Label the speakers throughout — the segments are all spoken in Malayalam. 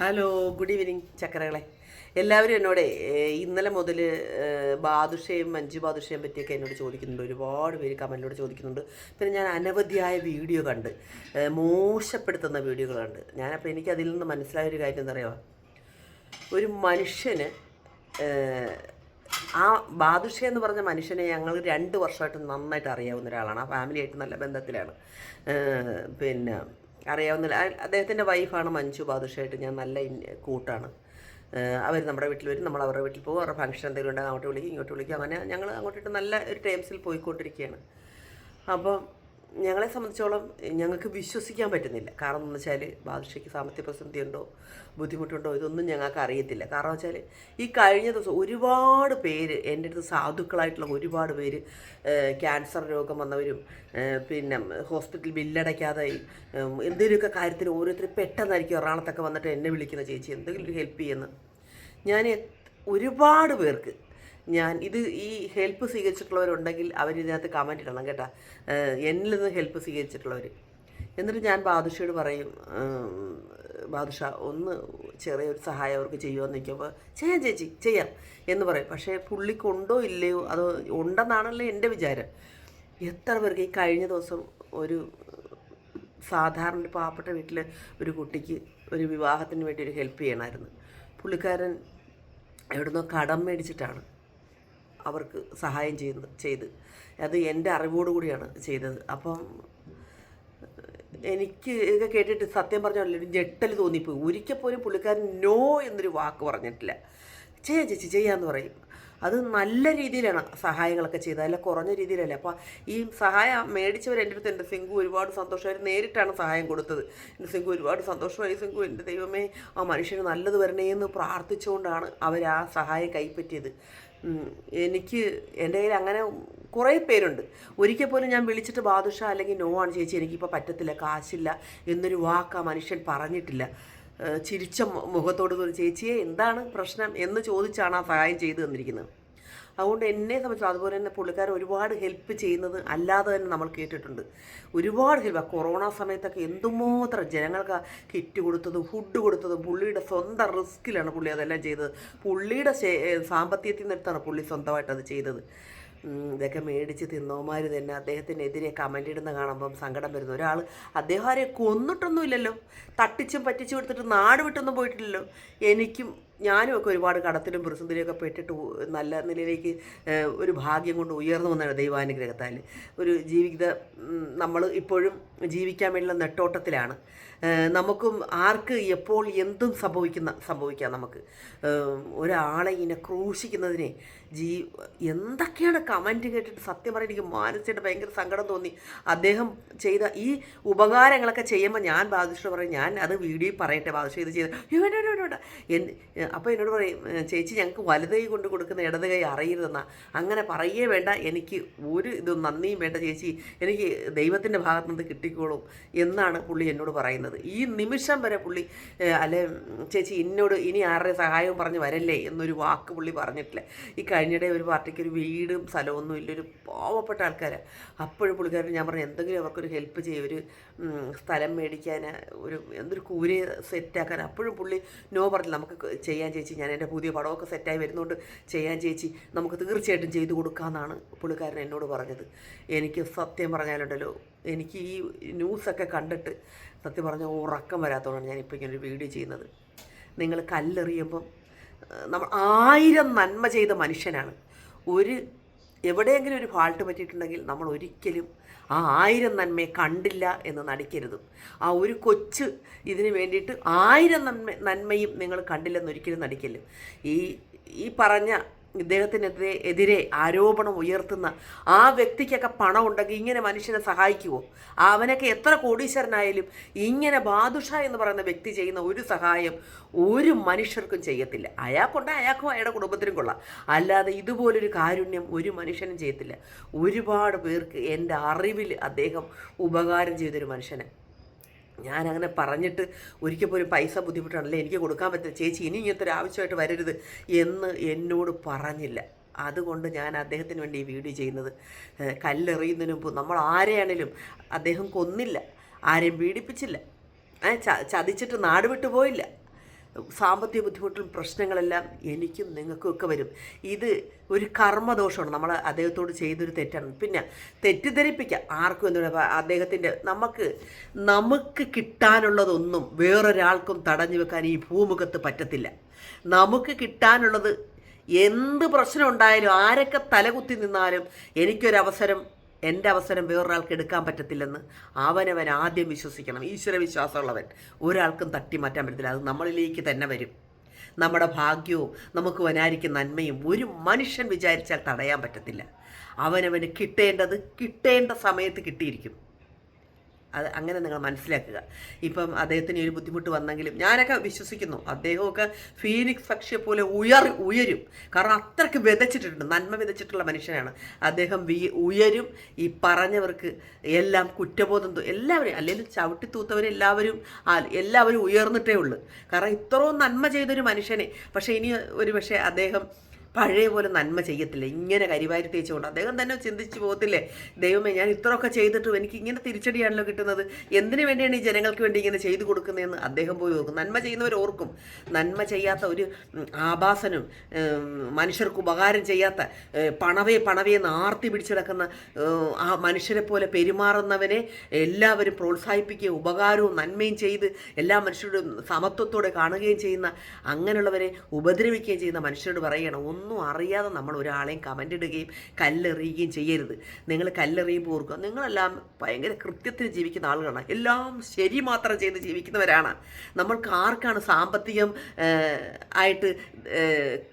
Speaker 1: Hello good evening ചക്കരകളെ. എല്ലാവരും എന്നോട് ഇന്നലെ മുതൽ ബാദുഷയും മഞ്ജു ബാദുഷയും പറ്റിയൊക്കെ എന്നോട് ചോദിക്കുന്നുണ്ട്. ഒരുപാട് പേര് കമന്റിലൂടെ ചോദിക്കുന്നുണ്ട്. പിന്നെ ഞാൻ അനവധിയായ വീഡിയോ കണ്ട് മോശപ്പെടുത്തുന്ന വീഡിയോകൾ കണ്ട്. ഞാനപ്പോൾ എനിക്ക് അതിൽ നിന്ന് മനസ്സിലായ ഒരു കാര്യം എന്താ പറയുക ഒരു മനുഷ്യന് ആ ബാദുഷ എന്ന് പറഞ്ഞ മനുഷ്യനെ ഞങ്ങൾ രണ്ട് വർഷമായിട്ട് നന്നായിട്ട് അറിയാവുന്ന ഒരാളാണ്. ആ ഫാമിലിയായിട്ട് നല്ല ബന്ധത്തിലാണ്. പിന്നെ അറിയാവുന്ന ആ- അദ്ദേഹത്തിന്റെ വൈഫാണ് മഞ്ജു ബാദുഷായിട്ട് ഞാൻ നല്ല കൂട്ടാണ്. അവർ നമ്മുടെ വീട്ടിൽ വരും നമ്മൾ അവരുടെ വീട്ടിൽ പോകും അവരുടെ ഫംഗ്ഷൻ എന്തെങ്കിലും ഉണ്ടെങ്കിൽ അങ്ങോട്ട് വിളിക്കും ഇങ്ങോട്ട് വിളിക്കും. അങ്ങനെ ഞങ്ങൾ അങ്ങോട്ടിട്ട് നല്ല ഒരു ടേംസിൽ പോയിക്കൊണ്ടിരിക്കുകയാണ്. അപ്പം ഞങ്ങളെ സംബന്ധിച്ചോളം ഞങ്ങൾക്ക് വിശ്വസിക്കാൻ പറ്റുന്നില്ല. കാരണം എന്ന് വെച്ചാൽ ബാദുഷയ്ക്ക് സാമ്പത്തിക പ്രതിസന്ധി ഉണ്ടോ ബുദ്ധിമുട്ടുണ്ടോ ഇതൊന്നും ഞങ്ങൾക്ക് അറിയത്തില്ല. കാരണം വെച്ചാൽ ഈ കഴിഞ്ഞ ദിവസം ഒരുപാട് പേര് എന്റെ അടുത്ത് സാധുക്കളായിട്ടുള്ള ഒരുപാട് പേര് ക്യാൻസർ രോഗം വന്നവരും പിന്നെ ഹോസ്പിറ്റൽ ബില്ലടയ്ക്കാതെ എന്തെങ്കിലുമൊക്കെ കാര്യത്തിൽ ഓരോരുത്തർ പെട്ടെന്നായിരിക്കും എറണാകുളത്തൊക്കെ വന്നിട്ട് എന്നെ വിളിക്കുന്ന ചേച്ചി എന്തെങ്കിലും ഒരു ഹെൽപ്പ് ചെയ്യുന്നു. ഞാൻ ഒരുപാട് പേർക്ക് ഞാൻ ഇത് ഈ ഹെൽപ്പ് സ്വീകരിച്ചിട്ടുള്ളവരുണ്ടെങ്കിൽ അവരിതിനകത്ത് കമന്റ് ഇടണം കേട്ടോ. എന്നിൽ നിന്ന് ഹെൽപ്പ് സ്വീകരിച്ചിട്ടുള്ളവർ എന്നിട്ട് ഞാൻ ബാദുഷയോട് പറയും ബാദുഷ ഒന്ന് ചെറിയൊരു സഹായം അവർക്ക് ചെയ്യുമെന്ന് നിൽക്കുമ്പോൾ ചെയ്യാം ചേച്ചി ചെയ്യാം എന്ന് പറയും. പക്ഷേ പുള്ളിക്കുണ്ടോ ഇല്ലയോ അതോ ഉണ്ടെന്നാണല്ലോ എന്റെ വിചാരം. എത്ര പേർക്ക് ഈ കഴിഞ്ഞ ദിവസം ഒരു സാധാരണ ഒരു പാവപ്പെട്ട വീട്ടിൽ ഒരു കുട്ടിക്ക് ഒരു വിവാഹത്തിന് വേണ്ടി ഒരു ഹെൽപ്പ് ചെയ്യണമായിരുന്നു. പുള്ളിക്കാരൻ എവിടുന്നോ കടം മേടിച്ചിട്ടാണ്. അവർക്ക് സഹായം ചെയ്യുന്നത് ചെയ്ത്. അത് എന്റെ അറിവോട് കൂടിയാണ് ചെയ്തത്. അപ്പം എനിക്ക് ഇതൊക്കെ കേട്ടിട്ട് സത്യം പറഞ്ഞാൽ ഒരു ഞെട്ടൽ തോന്നിപ്പോയി. ഒരിക്കൽ പോലും പുള്ളിക്കാരൻ നോ എന്നൊരു വാക്ക് പറഞ്ഞിട്ടില്ല. ചെയ്യാം ചേച്ചി ചെയ്യാമെന്ന് പറയും. അത് നല്ല രീതിയിലാണ് സഹായങ്ങളൊക്കെ ചെയ്തത്. അല്ല കുറഞ്ഞ രീതിയിലല്ല. അപ്പോൾ ഈ സഹായം മേടിച്ചവർ എന്റെ അടുത്ത് എന്റെ സിംഗു ഒരുപാട് സന്തോഷമായി നേരിട്ടാണ് സഹായം കൊടുത്തത്. എന്റെ സിംഗു ഒരുപാട് സന്തോഷമായി. സിംഗു എന്റെ ദൈവമേ ആ മനുഷ്യന് നല്ലത് വരണേ എന്ന് പ്രാർത്ഥിച്ചുകൊണ്ടാണ് അവർ ആ സഹായം കൈപ്പറ്റിയത്. എനിക്ക് എന്റെ കയ്യിൽ അങ്ങനെ കുറേ പേരുണ്ട്. ഒരിക്കൽ പോലും ഞാൻ വിളിച്ചിട്ട് ബാദുഷ അല്ലെങ്കിൽ നോ ആണ് ചേച്ചി എനിക്കിപ്പോൾ പറ്റത്തില്ല കാശില്ല എന്നൊരു വാക്ക് ആ മനുഷ്യൻ പറഞ്ഞിട്ടില്ല. ചിരിച്ച മുഖത്തോട് ചേച്ചിയെ എന്താണ് പ്രശ്നം? എന്ന് ചോദിച്ചാണ് ആ സഹായം ചെയ്തു തന്നിരിക്കുന്നത്. അതുകൊണ്ട് എന്നെ സംബന്ധിച്ച് അതുപോലെ തന്നെ പുള്ളിക്കാരൻ ഒരുപാട് ഹെൽപ്പ് ചെയ്യുന്നത് അല്ലാതെ തന്നെ നമ്മൾ കേട്ടിട്ടുണ്ട്. ഒരുപാട് ഹെൽപ്പ്. കൊറോണ സമയത്തൊക്കെ എന്തുമാത്രം ജനങ്ങൾക്ക് കിറ്റ് കൊടുത്തതും ഫുഡ് കൊടുത്തതും പുള്ളിയുടെ സ്വന്തം റിസ്കിലാണ് പുള്ളി അതെല്ലാം ചെയ്തത്. പുള്ളിയുടെ സാമ്പത്തികത്തിൽ നിന്നെടുത്താണ് പുള്ളി സ്വന്തമായിട്ട് അത് ചെയ്തത്. ഇതൊക്കെ മേടിച്ച് തിന്നോമാർ തന്നെ അദ്ദേഹത്തിനെതിരെ കമന്റ് ഇടുന്ന കാണുമ്പം സങ്കടം വരുന്നു. ഒരാൾ അദ്ദേഹം ആരെ കൊന്നിട്ടൊന്നുമില്ലല്ലോ. തട്ടിച്ചും പറ്റിച്ചും എടുത്തിട്ട് നാട് വിട്ടൊന്നും പോയിട്ടില്ലല്ലോ. എനിക്കും ഞാനും ഒക്കെ ഒരുപാട് കടത്തിലും പ്രതിസന്ധിയിലൊക്കെ പെട്ടിട്ട് നല്ല നിലയിലേക്ക് ഒരു ഭാഗ്യം കൊണ്ട് ഉയർന്നു വന്നതാണ് ദൈവാനുഗ്രഹത്താൽ. ഒരു ജീവിത നമ്മൾ ഇപ്പോഴും ജീവിക്കാൻ വേണ്ടിയുള്ള നെട്ടോട്ടത്തിലാണ്. നമുക്കും ആർക്ക് എപ്പോൾ എന്തും സംഭവിക്കുന്ന സംഭവിക്കാം നമുക്ക്. ഒരാളെ ഇങ്ങനെ ക്രൂശിക്കുന്നതിനെ ജീ എന്തൊക്കെയാണ് കമന്റ് കേട്ടിട്ട് സത്യം പറയാൻ എനിക്ക് മാനസികമായിട്ട് ഭയങ്കര സങ്കടം തോന്നി. അദ്ദേഹം ചെയ്ത ഈ ഉപകാരങ്ങളൊക്കെ ചെയ്യുമ്പോൾ ഞാൻ ബാധിച്ചിട്ട് പറയും ഞാൻ അത് വീഡിയോയിൽ പറയട്ടെ ബാധിച്ചു ഇത് ചെയ്ത് എൻ അപ്പോൾ എന്നോട് പറയും ചേച്ചി ഞങ്ങൾക്ക് വലത് കൈ കൊണ്ട് കൊടുക്കുന്ന ഇടത് കൈ അറിയരുതെന്നാ. അങ്ങനെ പറയേ വേണ്ട എനിക്ക് ഒരു ഇതും നന്ദിയും വേണ്ട ചേച്ചി. എനിക്ക് ദൈവത്തിന്റെ ഭാഗത്ത് നിന്ന് കിട്ടിക്കോളും എന്നാണ് പുള്ളി എന്നോട് പറയുന്നത്. ഈ നിമിഷം വരെ പുള്ളി അല്ലെ ചേച്ചി എന്നോട് ഇനി ആരുടെ സഹായവും പറഞ്ഞ് വരല്ലേ എന്നൊരു വാക്ക് പുള്ളി പറഞ്ഞിട്ടില്ല. ഈ കഴിഞ്ഞിടെ ഒരു പാർട്ടിക്ക് ഒരു വീടും സ്ഥലമൊന്നും ഇല്ല ഒരു പാവപ്പെട്ട ആൾക്കാരാണ് അപ്പോഴും പുള്ളിക്കാരൻ ഞാൻ പറഞ്ഞു എന്തെങ്കിലും അവർക്കൊരു ഹെൽപ്പ് ചെയ്യും ഒരു സ്ഥലം മേടിക്കാൻ ഒരു എന്തൊരു കൂരെ സെറ്റാക്കാൻ അപ്പോഴും പുള്ളി നോ പറഞ്ഞില്ല. നമുക്ക് ചെയ്യാൻ ചേച്ചി. ഞാൻ എന്റെ പുതിയ പടമൊക്കെ സെറ്റായി വരുന്നതുകൊണ്ട് ചെയ്യാൻ ചേച്ചി നമുക്ക് തീർച്ചയായിട്ടും ചെയ്തു കൊടുക്കാമെന്നാണ് പുള്ളിക്കാരൻ എന്നോട് പറഞ്ഞത്. എനിക്ക് സത്യം പറഞ്ഞാലുണ്ടല്ലോ എനിക്ക് ഈ ന്യൂസൊക്കെ കണ്ടിട്ട് സത്യം പറഞ്ഞാൽ ഉറക്കം വരാത്തതുകൊണ്ടാണ് ഞാനിപ്പോൾ ഇങ്ങനെ ഒരു വീഡിയോ ചെയ്യുന്നത്. നിങ്ങൾ കല്ലെറിയുമ്പം നമ്മൾ ആയിരം നന്മ ചെയ്ത മനുഷ്യനാണ്. ഒരു എവിടെയെങ്കിലും ഒരു ഫാൾട്ട് പറ്റിയിട്ടുണ്ടെങ്കിൽ നമ്മൾ ഒരിക്കലും ആ ആയിരം നന്മയെ കണ്ടില്ല എന്ന് നടിക്കരുത്. ആ ഒരു കൊച്ച് ഇതിന് വേണ്ടിയിട്ട് ആയിരം നന്മ നന്മയും നിങ്ങൾ കണ്ടില്ലെന്നൊരിക്കലും നടിക്കല്ലും ഈ ഈ പറഞ്ഞ ഇദ്ദേഹത്തിനെതിരെ എതിരെ ആരോപണം ഉയർത്തുന്ന ആ വ്യക്തിക്കൊക്കെ പണം ഉണ്ടെങ്കിൽ ഇങ്ങനെ മനുഷ്യനെ സഹായിക്കുമോ അവനൊക്കെ എത്ര കോടീശ്വരനായാലും ഇങ്ങനെ ബാദുഷ എന്ന് പറയുന്ന വ്യക്തി ചെയ്യുന്ന ഒരു സഹായം ഒരു മനുഷ്യർക്കും ചെയ്യത്തില്ല. അയാൾക്കുണ്ട് അയാൾക്കും അയാളുടെ കുടുംബത്തിനും കൊള്ളാം. അല്ലാതെ ഇതുപോലൊരു കാരുണ്യം ഒരു മനുഷ്യനും ചെയ്യത്തില്ല. ഒരുപാട് പേർക്ക് എന്റെ അറിവിൽ അദ്ദേഹം ഉപകാരം ചെയ്തൊരു മനുഷ്യനെ ഞാൻ അങ്ങനെ പറഞ്ഞിട്ട് ഒരിക്കൽ പോലും പൈസ ബുദ്ധിമുട്ടാണല്ലേ എനിക്ക് കൊടുക്കാൻ പറ്റില്ല. ചേച്ചി ഇനി ഇങ്ങനത്തെ ഒരു ആവശ്യമായിട്ട് വരരുത് എന്ന് എന്നോട് പറഞ്ഞില്ല. അതുകൊണ്ട് ഞാൻ അദ്ദേഹത്തിന് വേണ്ടി ഈ വീഡിയോ ചെയ്യുന്നത് കല്ലെറിയുന്നതിന് മുമ്പ് നമ്മൾ ആരെയാണേലും അദ്ദേഹം കൊന്നില്ല ആരെയും പീഡിപ്പിച്ചില്ല ചതിച്ചിട്ട് നാട് വിട്ടു പോയില്ല. സാമ്പത്തിക ബുദ്ധിമുട്ടും പ്രശ്നങ്ങളെല്ലാം എനിക്കും നിങ്ങൾക്കും ഒക്കെ വരും. ഇത് ഒരു കർമ്മദോഷമാണ്. നമ്മൾ അദ്ദേഹത്തോട് ചെയ്തൊരു തെറ്റാണ്. പിന്നെ തെറ്റിദ്ധരിപ്പിക്കുക ആർക്കും എന്താ പറയുക അദ്ദേഹത്തിന്റെ നമുക്ക് നമുക്ക് കിട്ടാനുള്ളതൊന്നും വേറൊരാൾക്കും തടഞ്ഞു വെക്കാൻ ഈ ഭൂമുഖത്ത് പറ്റത്തില്ല. നമുക്ക് കിട്ടാനുള്ളത് എന്ത് പ്രശ്നം ഉണ്ടായാലും ആരൊക്കെ തലകുത്തി നിന്നാലും എനിക്കൊരവസരം എന്റെ അവസരം വേറൊരാൾക്ക് എടുക്കാൻ പറ്റത്തില്ലെന്ന് അവനവൻ ആദ്യം വിശ്വസിക്കണം. ഈശ്വര വിശ്വാസമുള്ളവൻ ഒരാൾക്കും തട്ടി മാറ്റാൻ പറ്റത്തില്ല. അത് നമ്മളിലേക്ക് തന്നെ വരും. നമ്മുടെ ഭാഗ്യവും നമുക്ക് വനായിരിക്കും നന്മയും ഒരു മനുഷ്യൻ വിചാരിച്ചാൽ തടയാൻ പറ്റത്തില്ല. അവനവന് കിട്ടേണ്ടത് കിട്ടേണ്ട സമയത്ത് കിട്ടിയിരിക്കും. അത് അങ്ങനെ നിങ്ങൾ മനസ്സിലാക്കുക. ഇപ്പം അദ്ദേഹത്തിന് ഒരു ബുദ്ധിമുട്ട് വന്നെങ്കിലും ഞാനൊക്കെ വിശ്വസിക്കുന്നു. അദ്ദേഹമൊക്കെ ഫീനിക്സ് പക്ഷിയെ പോലെ ഉയർ ഉയരും. കാരണം അത്രയ്ക്ക് വിതച്ചിട്ടുണ്ട്. നന്മ വിതച്ചിട്ടുള്ള മനുഷ്യനാണ്. അദ്ദേഹം വി ഉയരും. ഈ പറഞ്ഞവർക്ക് എല്ലാം കുറ്റബോധം എല്ലാവരും അല്ലെങ്കിൽ ചവിട്ടി തൂത്തവരെല്ലാവരും എല്ലാവരും ഉയർന്നിട്ടേ ഉള്ളൂ. കാരണം ഇത്രയും നന്മ ചെയ്തൊരു മനുഷ്യനെ പക്ഷേ ഇനി ഒരു പക്ഷേ അദ്ദേഹം പഴയ പോലെ നന്മ ചെയ്യത്തില്ല. ഇങ്ങനെ കരിവാരി തേച്ചുകൊണ്ട് അദ്ദേഹം തന്നെ ചിന്തിച്ചു പോകത്തില്ലേ? ദൈവമേ ഞാൻ ഇത്രയൊക്കെ ചെയ്തിട്ടും എനിക്ക് ഇങ്ങനെ തിരിച്ചടിയാണല്ലോ കിട്ടുന്നത്. എന്തിനു വേണ്ടിയാണ് ഈ ജനങ്ങൾക്ക് വേണ്ടി ഇങ്ങനെ ചെയ്തു കൊടുക്കുന്നതെന്ന് അദ്ദേഹം പോയി നോക്കും. നന്മ ചെയ്യുന്നവർ ഓർക്കും. നന്മ ചെയ്യാത്ത ഒരു ആഭാസനും മനുഷ്യർക്ക് ഉപകാരം ചെയ്യാത്ത പണവേ പണവേ എന്ന് ആർത്തി പിടിച്ചെടുക്കുന്ന ആ മനുഷ്യരെ പോലെ പെരുമാറുന്നവനെ എല്ലാവരും പ്രോത്സാഹിപ്പിക്കുകയും ഉപകാരവും നന്മയും ചെയ്ത് എല്ലാ മനുഷ്യരോടും സമത്വത്തോടെ കാണുകയും ചെയ്യുന്ന അങ്ങനെയുള്ളവരെ ഉപദ്രവിക്കുകയും ചെയ്യുന്ന മനുഷ്യരോട് പറയണം. അറിയാതെ നമ്മൾ ഒരാളെയും കമന്റ് ഇടുകയും കല്ലെറിയുകയും ചെയ്യരുത്. നിങ്ങൾ കല്ലെറിയുമ്പോൾ ഓർക്കുക നിങ്ങളെല്ലാം ഭയങ്കര കൃത്യത്തിൽ ജീവിക്കുന്ന ആളുകളാണ്. എല്ലാം ശരി മാത്രം ചെയ്ത് ജീവിക്കുന്നവരാണ്. നമ്മൾക്ക് ആർക്കാണ് സാമ്പത്തികം ആയിട്ട്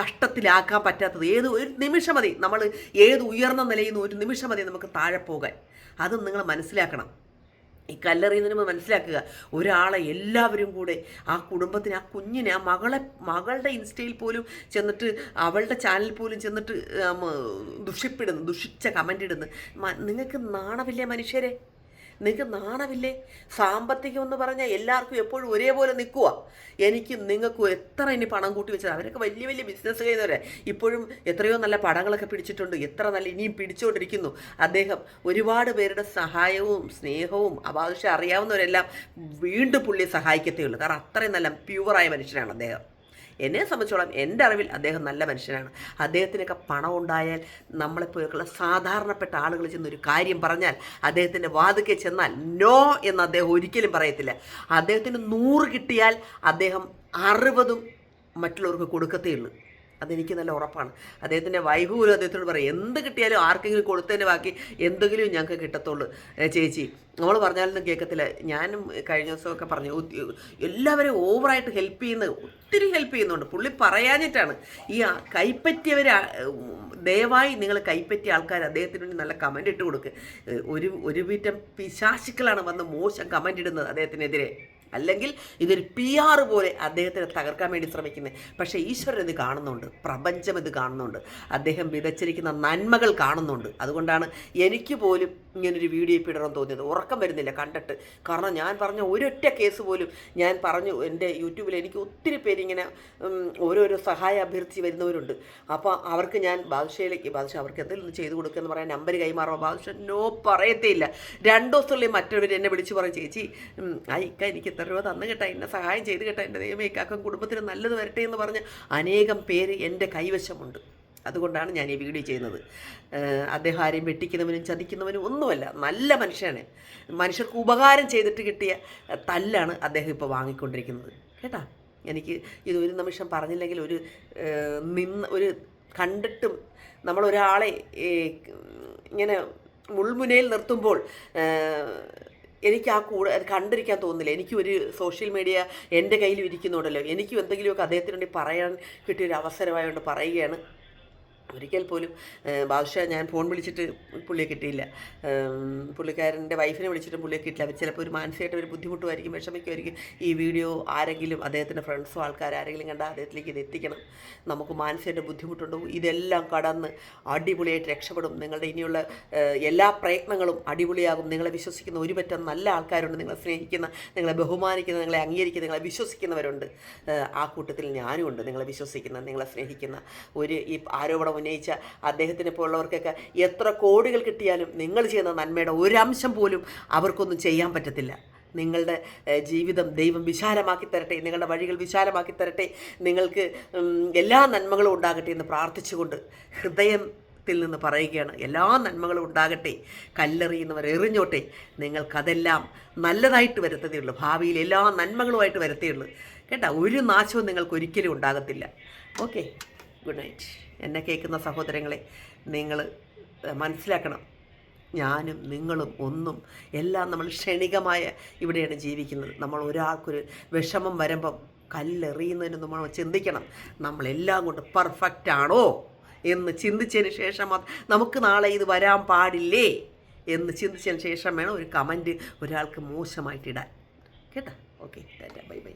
Speaker 1: കഷ്ടത്തിലാക്കാൻ പറ്റാത്തത്? ഏത് ഒരു നിമിഷം മതി. നമ്മൾ ഏത് ഉയർന്ന നിലയിൽ നിന്ന് ഒരു നിമിഷം മതി നമുക്ക് താഴെ പോകാൻ. അതും നിങ്ങൾ മനസ്സിലാക്കണം. ഈ കല്ലെറിയുന്നതിന് മുമ്പ് മനസ്സിലാക്കുക ഒരാളെ എല്ലാവരും കൂടെ ആ കുടുംബത്തിന് ആ കുഞ്ഞിനെ ആ മകളെ മകളുടെ ഇൻസ്റ്റയിൽ പോലും ചെന്നിട്ട് അവളുടെ ചാനൽ പോലും ചെന്നിട്ട് ദുഷിപ്പിടുന്നു ദുഷിച്ച കമന്റ് ഇടുന്നു. നിങ്ങൾക്ക് നാണമില്ലേ മനുഷ്യരെ? നിങ്ങൾക്ക് നാണമില്ലേ? സാമ്പത്തികം എന്ന് പറഞ്ഞാൽ എല്ലാവർക്കും എപ്പോഴും ഒരേപോലെ നിൽക്കുക എനിക്ക് നിങ്ങൾക്കും എത്ര ഇനി പണം കൂട്ടി വെച്ചത്? അവരൊക്കെ വലിയ വലിയ ബിസിനസ് ചെയ്യുന്നവരെ. ഇപ്പോഴും എത്രയോ നല്ല പടങ്ങളൊക്കെ പിടിച്ചിട്ടുണ്ട്. എത്ര നല്ല ഇനിയും പിടിച്ചുകൊണ്ടിരിക്കുന്നു. അദ്ദേഹം ഒരുപാട് പേരുടെ സഹായവും സ്നേഹവും അഭാഷ അറിയാവുന്നവരെല്ലാം വീണ്ടും പുള്ളി സഹായിക്കത്തേ ഉള്ളൂ. കാരണം അത്രയും നല്ല പ്യുവറായ മനുഷ്യനാണ് അദ്ദേഹം. എന്നെ സംബന്ധിച്ചോളം എന്റെ അറിവിൽ അദ്ദേഹം നല്ല മനുഷ്യനാണ്. അദ്ദേഹത്തിനൊക്കെ പണം ഉണ്ടായാൽ നമ്മളെപ്പോലുള്ള സാധാരണപ്പെട്ട ആളുകൾ ചെന്നൊരു കാര്യം പറഞ്ഞാൽ അദ്ദേഹത്തിന്റെ വാതുക്കെ ചെന്നാൽ നോ എന്ന് അദ്ദേഹം ഒരിക്കലും പറയത്തില്ല. അദ്ദേഹത്തിന് നൂറ് കിട്ടിയാൽ അദ്ദേഹം അറുപതും മറ്റുള്ളവർക്ക് കൊടുക്കത്തേ ഉള്ളൂ. അതെനിക്ക് നല്ല ഉറപ്പാണ്. അദ്ദേഹത്തിന്റെ വൈഫ് പോലും അദ്ദേഹത്തോട് പറയും എന്ത് കിട്ടിയാലും ആർക്കെങ്കിലും കൊടുത്തതിന്റെ ബാക്കി എന്തെങ്കിലും ഞങ്ങൾക്ക് കിട്ടത്തുള്ളൂ. ചേച്ചി നമ്മൾ പറഞ്ഞാലൊന്നും കേൾക്കത്തില്ല. ഞാനും കഴിഞ്ഞ ദിവസമൊക്കെ പറഞ്ഞു എല്ലാവരും ഓവറായിട്ട് ഹെൽപ്പ് ചെയ്യുന്ന ഒത്തിരി ഹെൽപ്പ് ചെയ്യുന്നുണ്ട്. പുള്ളി പറയാഞ്ഞിട്ടാണ്. ഈ കൈപ്പറ്റിയവർ ദയവായി നിങ്ങൾ കൈപ്പറ്റിയ ആൾക്കാർ അദ്ദേഹത്തിന് വേണ്ടി നല്ല കമന്റ് ഇട്ട് കൊടുക്കുക ഒരു ഒരു വീറ്റം പിശാശുക്കളാണ് വന്ന് മോശം കമന്റ് ഇടുന്നത് അദ്ദേഹത്തിനെതിരെ. അല്ലെങ്കിൽ ഇതൊരു പി ആർ പോലെ അദ്ദേഹത്തിനെ തകർക്കാൻ വേണ്ടി ശ്രമിക്കുന്നത് പക്ഷേ ഈശ്വരൻ ഇത് കാണുന്നുണ്ട്. പ്രപഞ്ചം ഇത് കാണുന്നുണ്ട്. അദ്ദേഹം വിതച്ചിരിക്കുന്ന നന്മകൾ കാണുന്നുണ്ട്. അതുകൊണ്ടാണ് എനിക്ക് പോലും ഇങ്ങനൊരു വീഡിയോ പിടണം തോന്നിയത്. ഉറക്കം വരുന്നില്ല കണ്ടിട്ട്. കാരണം ഞാൻ പറഞ്ഞ ഒരൊറ്റ കേസ് പോലും ഞാൻ പറഞ്ഞു എന്റെ യൂട്യൂബിൽ എനിക്ക് ഒത്തിരി പേരിങ്ങനെ ഓരോരോ സഹായ അഭ്യർത്ഥി വരുന്നവരുണ്ട്. അപ്പോൾ അവർക്ക് ഞാൻ ബാദുഷയിലേക്ക് ബാദുഷ അവർക്ക് എന്തെങ്കിലും ചെയ്തു കൊടുക്കുക എന്ന് പറയാൻ നമ്പർ കൈമാറുമ്പോൾ ബാദുഷ നോ പറയത്തേയില്ല. രണ്ടു ദിവസത്തുള്ളിൽ മറ്റൊരു എന്നെ വിളിച്ചു പറയും ചേച്ചി ആ ഇക്ക എനിക്ക് ഇത്ര രൂപ തന്നു കേട്ടാ എന്നെ സഹായം ചെയ്ത് കേട്ടാ എന്റെ ദൈവമേ ഇക്കാക്കം കുടുംബത്തിന് നല്ലത് വരട്ടെ എന്ന് പറഞ്ഞ് അനേകം പേര് എന്റെ കൈവശമുണ്ട്. അതുകൊണ്ടാണ് ഞാൻ ഈ വീഡിയോ ചെയ്യുന്നത്. അദ്ദേഹം ആരെയും വെട്ടിക്കുന്നവനും ചതിക്കുന്നവനും ഒന്നുമല്ല നല്ല മനുഷ്യനാണ്. മനുഷ്യർക്ക് ഉപകാരം ചെയ്തിട്ട് കിട്ടിയ തല്ലാണ് അദ്ദേഹം ഇപ്പോൾ വാങ്ങിക്കൊണ്ടിരിക്കുന്നത്. കേട്ടാ എനിക്ക് ഇത് ഒരു നിമിഷം പറഞ്ഞില്ലെങ്കിൽ ഒരു നിന്ന് ഒരു കണ്ടിട്ടും നമ്മളൊരാളെ ഇങ്ങനെ മുൾമുനയിൽ നിർത്തുമ്പോൾ എനിക്ക് ആ കൂടെ കണ്ടിരിക്കാൻ തോന്നുന്നില്ല. എനിക്ക് ഒരു സോഷ്യൽ മീഡിയ എന്റെ കയ്യിലും ഇരിക്കുന്നുണ്ടല്ലോ. എനിക്കും എന്തെങ്കിലുമൊക്കെ അദ്ദേഹത്തിനുണ്ടെങ്കിൽ പറയാൻ കിട്ടിയൊരു അവസരമായതുകൊണ്ട് പറയുകയാണ്. ഒരിക്കൽ പോലും ബാദുഷാ ഞാൻ ഫോൺ വിളിച്ചിട്ട് പുള്ളിയെ കിട്ടിയില്ല. പുള്ളിക്കാരന്റെ വൈഫിനെ വിളിച്ചിട്ടും പുള്ളിയെ കിട്ടില്ല അവർ ചിലപ്പോൾ ഒരു മാനസികമായിട്ട് ഒരു ബുദ്ധിമുട്ടുമായിരിക്കും വിഷമിക്കുമായിരിക്കും. ഈ വീഡിയോ ആരെങ്കിലും അദ്ദേഹത്തിന്റെ ഫ്രണ്ട്സോ ആൾക്കാർ ആരെങ്കിലും കണ്ടാൽ അദ്ദേഹത്തിലേക്ക് ഇത് എത്തിക്കണം. നമുക്ക് മാനസികമായിട്ട് ബുദ്ധിമുട്ടുണ്ടോ? ഇതെല്ലാം കടന്ന് അടിപൊളിയായിട്ട് രക്ഷപ്പെടും. നിങ്ങളുടെ ഇനിയുള്ള എല്ലാ പ്രയത്നങ്ങളും അടിപൊളിയാകും. നിങ്ങളെ വിശ്വസിക്കുന്ന ഒരു പറ്റം നല്ല ആൾക്കാരുണ്ട്. നിങ്ങളെ സ്നേഹിക്കുന്ന നിങ്ങളെ ബഹുമാനിക്കുന്ന നിങ്ങളെ അംഗീകരിക്കുന്ന നിങ്ങളെ വിശ്വസിക്കുന്നവരുണ്ട്. ആ കൂട്ടത്തിൽ ഞാനും ഉണ്ട്. നിങ്ങളെ വിശ്വസിക്കുന്ന നിങ്ങളെ സ്നേഹിക്കുന്ന ഒരു ഈ ആരോപണം ഉന്നയിച്ച അദ്ദേഹത്തിനെ പോലുള്ളവർക്കൊക്കെ എത്ര കോടികൾ കിട്ടിയാലും നിങ്ങൾ ചെയ്യുന്ന നന്മയുടെ ഒരംശം പോലും അവർക്കൊന്നും ചെയ്യാൻ പറ്റത്തില്ല. നിങ്ങളുടെ ജീവിതം ദൈവം വിശാലമാക്കി തരട്ടെ നിങ്ങളുടെ വഴികൾ വിശാലമാക്കി തരട്ടെ നിങ്ങൾക്ക് എല്ലാ നന്മകളും ഉണ്ടാകട്ടെ എന്ന് പ്രാർത്ഥിച്ചുകൊണ്ട് ഹൃദയം ത്തിൽ നിന്ന് പറയുകയാണ്. എല്ലാ നന്മകളും ഉണ്ടാകട്ടെ കല്ലെറിയുന്നവർ എറിഞ്ഞോട്ടെ നിങ്ങൾക്കതെല്ലാം നല്ലതായിട്ട് വരത്തതേ ഉള്ളൂ. ഭാവിയിൽ എല്ലാ നന്മകളുമായിട്ട് വരത്തേ ഉള്ളൂ. കേട്ടോ ഒരു നാശവും നിങ്ങൾക്ക് ഒരിക്കലും ഉണ്ടാകത്തില്ല. Okay good night. എന്നെ കേൾക്കുന്ന സഹോദരങ്ങളെ നിങ്ങൾ മനസ്സിലാക്കണം. ഞാനും നിങ്ങളും ഒന്നും എല്ലാം നമ്മൾ ക്ഷണികമായ ഇവിടെയാണ് ജീവിക്കുന്നത്. നമ്മൾ ഒരാൾക്കൊരു വിഷമം വരുമ്പം കല്ലെറിയുന്നതിന് നമ്മൾ ചിന്തിക്കണം. നമ്മളെല്ലാം കൊണ്ട് പെർഫെക്റ്റ് ആണോ എന്ന് ചിന്തിച്ചതിന് ശേഷം നമുക്ക് നാളെ ഇത് വരാൻ പാടില്ലേ എന്ന് ചിന്തിച്ചതിന് ശേഷം വേണം ഒരു കമന്റ് ഒരാൾക്ക് മോശമായിട്ട് ഇടാൻ. കേട്ടോ? Okay bye bye.